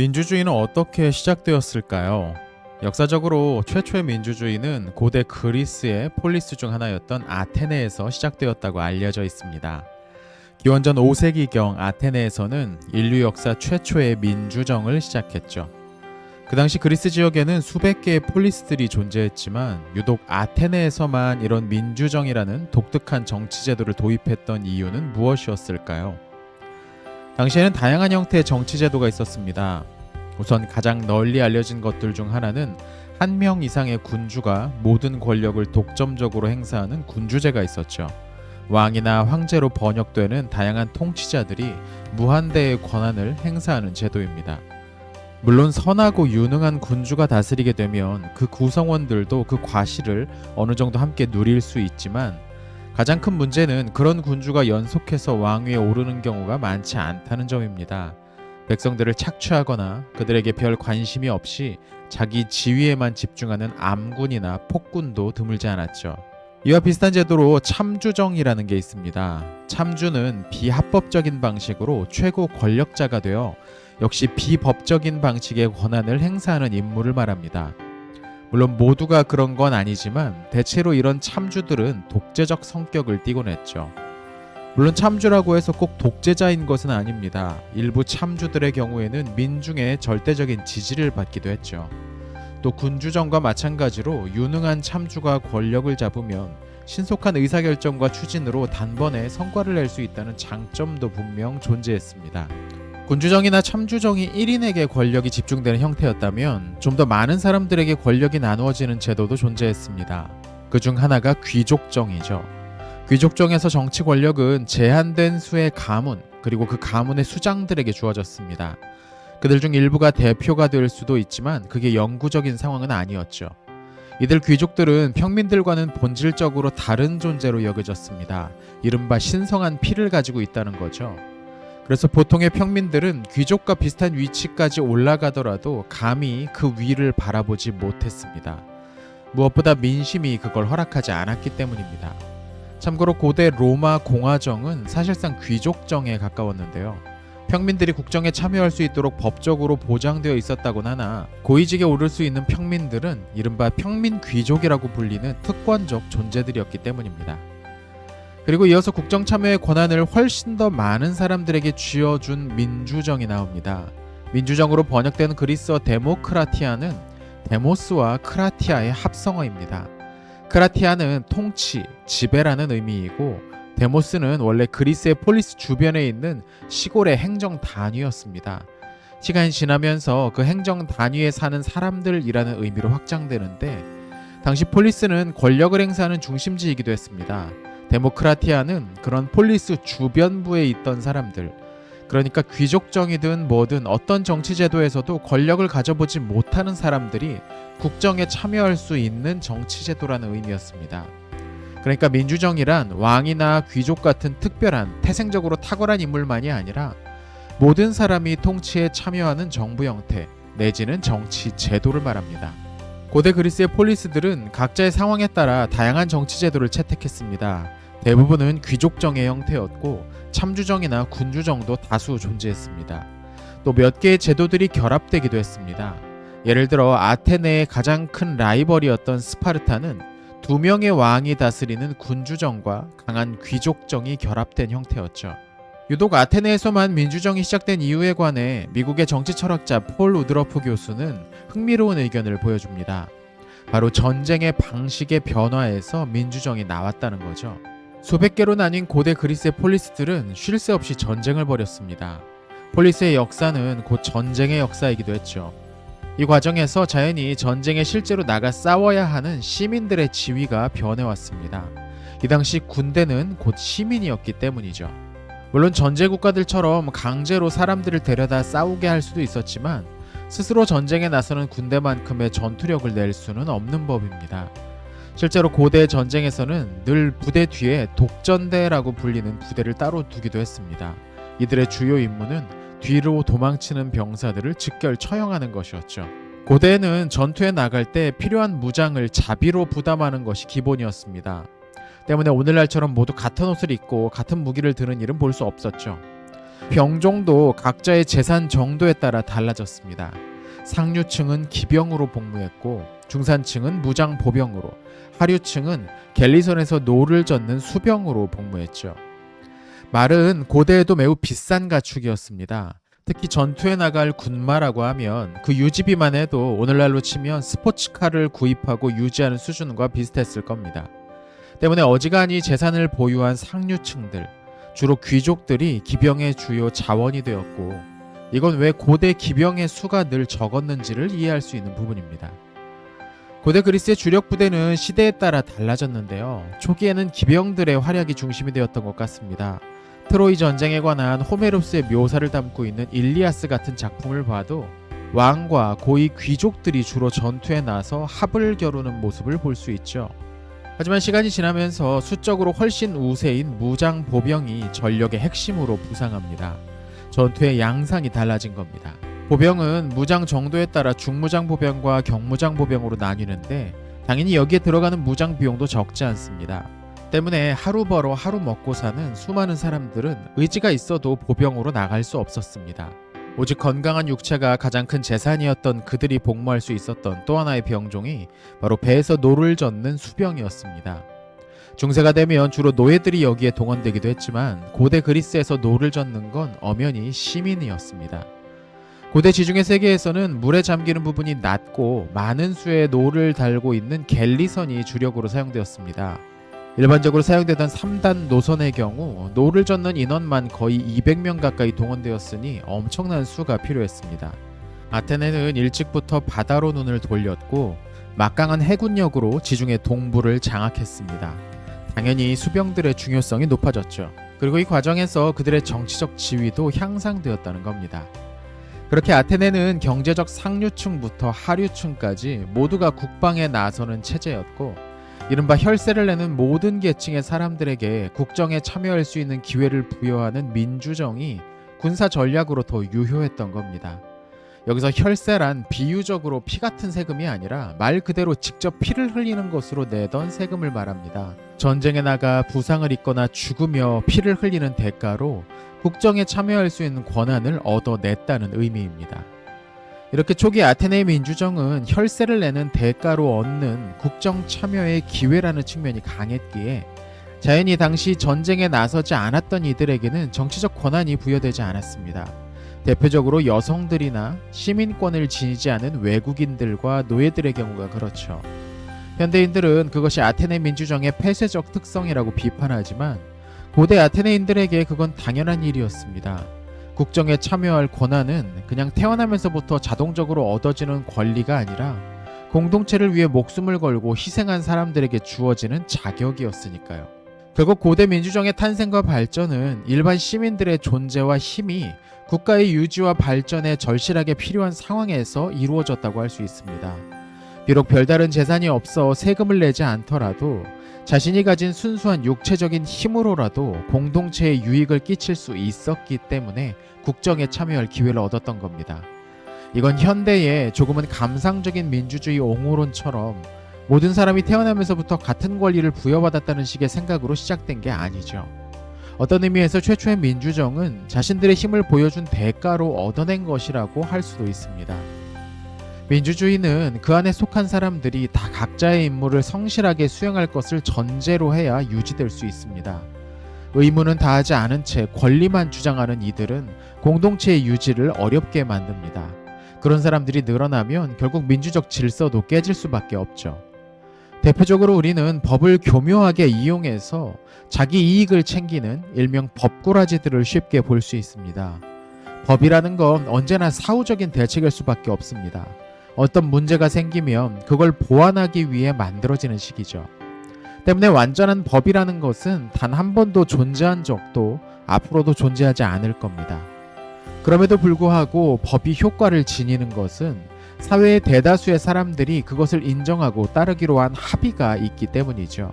민주주의는 어떻게 시작되었을까요? 역사적으로 최초의 민주주의는 고대 그리스의 폴리스 중 하나였던 아테네에서 시작되었다고 알려져 있습니다. 기원전 5세기경 아테네에서는 인류 역사 최초의 민주정을 시작했죠. 그 당시 그리스 지역에는 수백 개의 폴리스들이 존재했지만 유독 아테네에서만 이런 민주정이라는 독특한 정치 제도를 도입했던 이유는 무엇이었을까요? 당시에는 다양한 형태의 정치 제도가 있었습니다. 우선 가장 널리 알려진 것들 중 하나는 한 명 이상의 군주가 모든 권력을 독점적으로 행사하는 군주제가 있었죠. 왕이나 황제로 번역되는 다양한 통치자들이 무한대의 권한을 행사하는 제도입니다. 물론 선하고 유능한 군주가 다스리게 되면 그 구성원들도 그 과실을 어느 정도 함께 누릴 수 있지만 가장 큰 문제는 그런 군주가 연속해서 왕위에 오르는 경우가 많지 않다는 점입니다. 백성들을 착취하거나 그들에게 별 관심이 없이 자기 지위에만 집중하는 암군이나 폭군도 드물지 않았죠. 이와 비슷한 제도로 참주정이라는 게 있습니다. 참주는 비합법적인 방식으로 최고 권력자가 되어 역시 비법적인 방식의 권한을 행사하는 인물을 말합니다. 물론 모두가 그런 건 아니지만 대체로 이런 참주들은 독재적 성격을 띠곤 했죠. 물론 참주라고 해서 꼭 독재자인 것은 아닙니다. 일부 참주들의 경우에는 민중의 절대적인 지지를 받기도 했죠. 또 군주정과 마찬가지로 유능한 참주가 권력을 잡으면 신속한 의사결정과 추진으로 단번에 성과를 낼 수 있다는 장점도 분명 존재했습니다. 군주정이나 참주정이 1인에게 권력이 집중되는 형태였다면 좀 더 많은 사람들에게 권력이 나누어지는 제도도 존재했습니다. 그 중 하나가 귀족정이죠. 귀족정에서 정치 권력은 제한된 수의 가문 그리고 그 가문의 수장들에게 주어졌습니다. 그들 중 일부가 대표가 될 수도 있지만 그게 영구적인 상황은 아니었죠. 이들 귀족들은 평민들과는 본질적으로 다른 존재로 여겨졌습니다. 이른바 신성한 피를 가지고 있다는 거죠. 그래서 보통의 평민들은 귀족과 비슷한 위치까지 올라가더라도 감히 그 위를 바라보지 못했습니다. 무엇보다 민심이 그걸 허락하지 않았기 때문입니다. 참고로 고대 로마 공화정은 사실상 귀족정에 가까웠는데요. 평민들이 국정에 참여할 수 있도록 법적으로 보장되어 있었다곤 하나 고위직에 오를 수 있는 평민들은 이른바 평민 귀족이라고 불리는 특권적 존재들이었기 때문입니다. 그리고 이어서 국정 참여의 권한을 훨씬 더 많은 사람들에게 쥐어준 민주정이 나옵니다. 민주정으로 번역된 그리스어 데모크라티아는 데모스와 크라티아의 합성어입니다. 크라티아는 통치, 지배라는 의미이고 데모스는 원래 그리스의 폴리스 주변에 있는 시골의 행정 단위였습니다. 시간이 지나면서 그 행정 단위에 사는 사람들이라는 의미로 확장되는데 당시 폴리스는 권력을 행사하는 중심지이기도 했습니다. 데모크라티아는 그런 폴리스 주변부에 있던 사람들, 그러니까 귀족정이든 뭐든 어떤 정치 제도에서도 권력을 가져보지 못하는 사람들이 국정에 참여할 수 있는 정치 제도라는 의미였습니다. 그러니까 민주정이란 왕이나 귀족 같은 특별한 태생적으로 탁월한 인물만이 아니라 모든 사람이 통치에 참여하는 정부 형태 내지는 정치 제도를 말합니다. 고대 그리스의 폴리스들은 각자의 상황에 따라 다양한 정치 제도를 채택했습니다. 대부분은 귀족정의 형태였고 참주정이나 군주정도 다수 존재했습니다. 또 몇 개의 제도들이 결합되기도 했습니다. 예를 들어 아테네의 가장 큰 라이벌이었던 스파르타는 두 명의 왕이 다스리는 군주정과 강한 귀족정이 결합된 형태였죠. 유독 아테네에서만 민주정이 시작된 이유에 관해 미국의 정치 철학자 폴 우드러프 교수는 흥미로운 의견을 보여줍니다. 바로 전쟁의 방식의 변화에서 민주정이 나왔다는 거죠. 수백 개로 나뉜 고대 그리스의 폴리스들은 쉴 새 없이 전쟁을 벌였습니다. 폴리스의 역사는 곧 전쟁의 역사이기도 했죠. 이 과정에서 자연히 전쟁에 실제로 나가 싸워야 하는 시민들의 지위가 변해왔습니다. 이 당시 군대는 곧 시민이었기 때문이죠. 물론 전제 국가들처럼 강제로 사람들을 데려다 싸우게 할 수도 있었지만 스스로 전쟁에 나서는 군대만큼의 전투력을 낼 수는 없는 법입니다. 실제로 고대 전쟁에서는 늘 부대 뒤에 독전대라고 불리는 부대를 따로 두기도 했습니다. 이들의 주요 임무는 뒤로 도망치는 병사들을 즉결 처형하는 것이었죠. 고대에는 전투에 나갈 때 필요한 무장을 자비로 부담하는 것이 기본이었습니다. 때문에 오늘날처럼 모두 같은 옷을 입고 같은 무기를 드는 일은 볼 수 없었죠. 병종도 각자의 재산 정도에 따라 달라졌습니다. 상류층은 기병으로 복무했고 중산층은 무장 보병으로 하류층은 갤리선에서 노를 젓는 수병으로 복무했죠. 말은 고대에도 매우 비싼 가축이었습니다. 특히 전투에 나갈 군마라고 하면 그 유지비만 해도 오늘날로 치면 스포츠카를 구입하고 유지하는 수준과 비슷했을 겁니다. 때문에 어지간히 재산을 보유한 상류층들, 주로 귀족들이 기병의 주요 자원이 되었고 이건 왜 고대 기병의 수가 늘 적었는지를 이해할 수 있는 부분입니다. 고대 그리스의 주력 부대는 시대에 따라 달라졌는데요. 초기에는 기병들의 활약이 중심이 되었던 것 같습니다. 트로이 전쟁에 관한 호메로스의 묘사를 담고 있는 일리아스 같은 작품을 봐도 왕과 고위 귀족들이 주로 전투에 나서 합을 겨루는 모습을 볼 수 있죠. 하지만 시간이 지나면서 수적으로 훨씬 우세인 무장 보병이 전력의 핵심으로 부상합니다. 전투의 양상이 달라진 겁니다. 보병은 무장 정도에 따라 중무장 보병과 경무장 보병으로 나뉘는데 당연히 여기에 들어가는 무장 비용도 적지 않습니다. 때문에 하루 벌어 하루 먹고 사는 수많은 사람들은 의지가 있어도 보병으로 나갈 수 없었습니다. 오직 건강한 육체가 가장 큰 재산이었던 그들이 복무할 수 있었던 또 하나의 병종이 바로 배에서 노를 젓는 수병이었습니다. 중세가 되면 주로 노예들이 여기에 동원되기도 했지만 고대 그리스에서 노를 젓는 건 엄연히 시민이었습니다. 고대 지중해 세계에서는 물에 잠기는 부분이 낮고 많은 수의 노를 달고 있는 갤리선이 주력으로 사용되었습니다. 일반적으로 사용되던 3단 노선의 경우 노를 젓는 인원만 거의 200명 가까이 동원되었으니 엄청난 수가 필요했습니다. 아테네는 일찍부터 바다로 눈을 돌렸고 막강한 해군력으로 지중해 동부를 장악했습니다. 당연히 수병들의 중요성이 높아졌죠. 그리고 이 과정에서 그들의 정치적 지위도 향상되었다는 겁니다. 그렇게 아테네는 경제적 상류층부터 하류층까지 모두가 국방에 나서는 체제였고 이른바 혈세를 내는 모든 계층의 사람들에게 국정에 참여할 수 있는 기회를 부여하는 민주정이 군사 전략으로 더 유효했던 겁니다. 여기서 혈세란 비유적으로 피 같은 세금이 아니라 말 그대로 직접 피를 흘리는 것으로 내던 세금을 말합니다. 전쟁에 나가 부상을 입거나 죽으며 피를 흘리는 대가로 국정에 참여할 수 있는 권한을 얻어냈다는 의미입니다. 이렇게 초기 아테네 민주정은 혈세를 내는 대가로 얻는 국정 참여의 기회라는 측면이 강했기에 자연히 당시 전쟁에 나서지 않았던 이들에게는 정치적 권한이 부여되지 않았습니다. 대표적으로 여성들이나 시민권을 지니지 않은 외국인들과 노예들의 경우가 그렇죠. 현대인들은 그것이 아테네 민주정의 폐쇄적 특성이라고 비판하지만 고대 아테네인들에게 그건 당연한 일이었습니다. 국정에 참여할 권한은 그냥 태어나면서부터 자동적으로 얻어지는 권리가 아니라 공동체를 위해 목숨을 걸고 희생한 사람들에게 주어지는 자격이었으니까요. 결국 고대 민주정의 탄생과 발전은 일반 시민들의 존재와 힘이 국가의 유지와 발전에 절실하게 필요한 상황에서 이루어졌다고 할 수 있습니다. 비록 별다른 재산이 없어 세금을 내지 않더라도 자신이 가진 순수한 육체적인 힘으로라도 공동체에 유익을 끼칠 수 있었기 때문에 국정에 참여할 기회를 얻었던 겁니다. 이건 현대의 조금은 감상적인 민주주의 옹호론처럼 모든 사람이 태어나면서부터 같은 권리를 부여받았다는 식의 생각으로 시작된 게 아니죠. 어떤 의미에서 최초의 민주정은 자신들의 힘을 보여준 대가로 얻어낸 것이라고 할 수도 있습니다. 민주주의는 그 안에 속한 사람들이 다 각자의 임무를 성실하게 수행할 것을 전제로 해야 유지될 수 있습니다. 의무는 다하지 않은 채 권리만 주장하는 이들은 공동체의 유지를 어렵게 만듭니다. 그런 사람들이 늘어나면 결국 민주적 질서도 깨질 수밖에 없죠. 대표적으로 우리는 법을 교묘하게 이용해서 자기 이익을 챙기는 일명 법꾸라지들을 쉽게 볼 수 있습니다. 법이라는 건 언제나 사후적인 대책일 수밖에 없습니다. 어떤 문제가 생기면 그걸 보완하기 위해 만들어지는 식이죠. 때문에 완전한 법이라는 것은 단 한 번도 존재한 적도 앞으로도 존재하지 않을 겁니다. 그럼에도 불구하고 법이 효과를 지니는 것은 사회의 대다수의 사람들이 그것을 인정하고 따르기로 한 합의가 있기 때문이죠.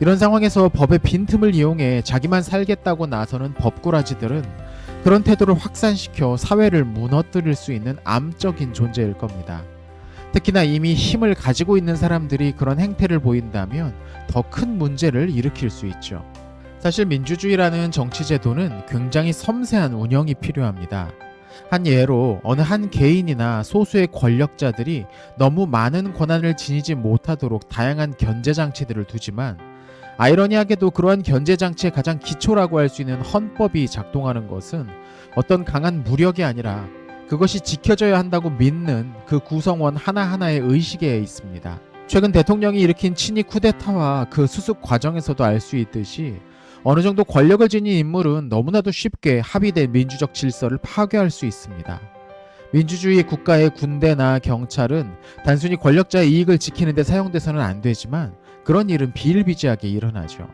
이런 상황에서 법의 빈틈을 이용해 자기만 살겠다고 나서는 법꾸라지들은 그런 태도를 확산시켜 사회를 무너뜨릴 수 있는 암적인 존재일 겁니다. 특히나 이미 힘을 가지고 있는 사람들이 그런 행태를 보인다면 더 큰 문제를 일으킬 수 있죠. 사실 민주주의라는 정치 제도는 굉장히 섬세한 운영이 필요합니다. 한 예로 어느 한 개인이나 소수의 권력자들이 너무 많은 권한을 지니지 못하도록 다양한 견제 장치들을 두지만 아이러니하게도 그러한 견제 장치의 가장 기초라고 할 수 있는 헌법이 작동하는 것은 어떤 강한 무력이 아니라 그것이 지켜져야 한다고 믿는 그 구성원 하나하나의 의식에 있습니다. 최근 대통령이 일으킨 친위 쿠데타와 그 수습 과정에서도 알 수 있듯이 어느 정도 권력을 지닌 인물은 너무나도 쉽게 합의된 민주적 질서를 파괴할 수 있습니다. 민주주의 국가의 군대나 경찰은 단순히 권력자의 이익을 지키는 데 사용돼서는 안 되지만 그런 일은 비일비재하게 일어나죠.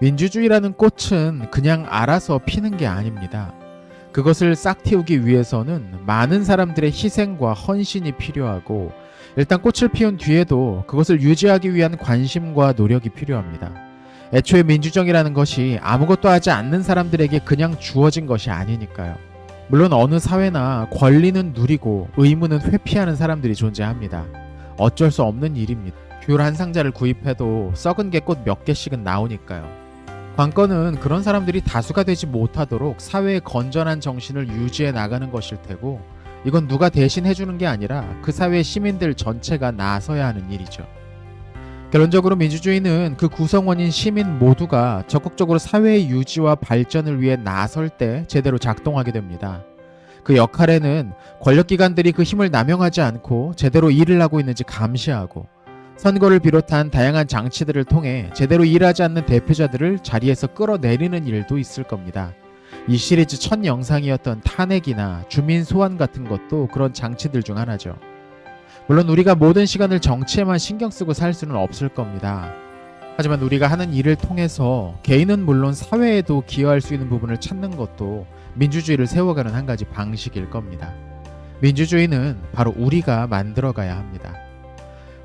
민주주의라는 꽃은 그냥 알아서 피는 게 아닙니다. 그것을 싹 틔우기 위해서는 많은 사람들의 희생과 헌신이 필요하고 일단 꽃을 피운 뒤에도 그것을 유지하기 위한 관심과 노력이 필요합니다. 애초에 민주정이라는 것이 아무것도 하지 않는 사람들에게 그냥 주어진 것이 아니니까요. 물론 어느 사회나 권리는 누리고 의무는 회피하는 사람들이 존재합니다. 어쩔 수 없는 일입니다. 귤 한 상자를 구입해도 썩은 게 꽃 몇 개씩은 나오니까요. 관건은 그런 사람들이 다수가 되지 못하도록 사회의 건전한 정신을 유지해 나가는 것일 테고 이건 누가 대신 해주는 게 아니라 그 사회 시민들 전체가 나서야 하는 일이죠. 결론적으로 민주주의는 그 구성원인 시민 모두가 적극적으로 사회의 유지와 발전을 위해 나설 때 제대로 작동하게 됩니다. 그 역할에는 권력기관들이 그 힘을 남용하지 않고 제대로 일을 하고 있는지 감시하고 선거를 비롯한 다양한 장치들을 통해 제대로 일하지 않는 대표자들을 자리에서 끌어내리는 일도 있을 겁니다. 이 시리즈 첫 영상이었던 탄핵이나 주민 소환 같은 것도 그런 장치들 중 하나죠. 물론 우리가 모든 시간을 정치에만 신경 쓰고 살 수는 없을 겁니다. 하지만 우리가 하는 일을 통해서 개인은 물론 사회에도 기여할 수 있는 부분을 찾는 것도 민주주의를 세워가는 한 가지 방식일 겁니다. 민주주의는 바로 우리가 만들어가야 합니다.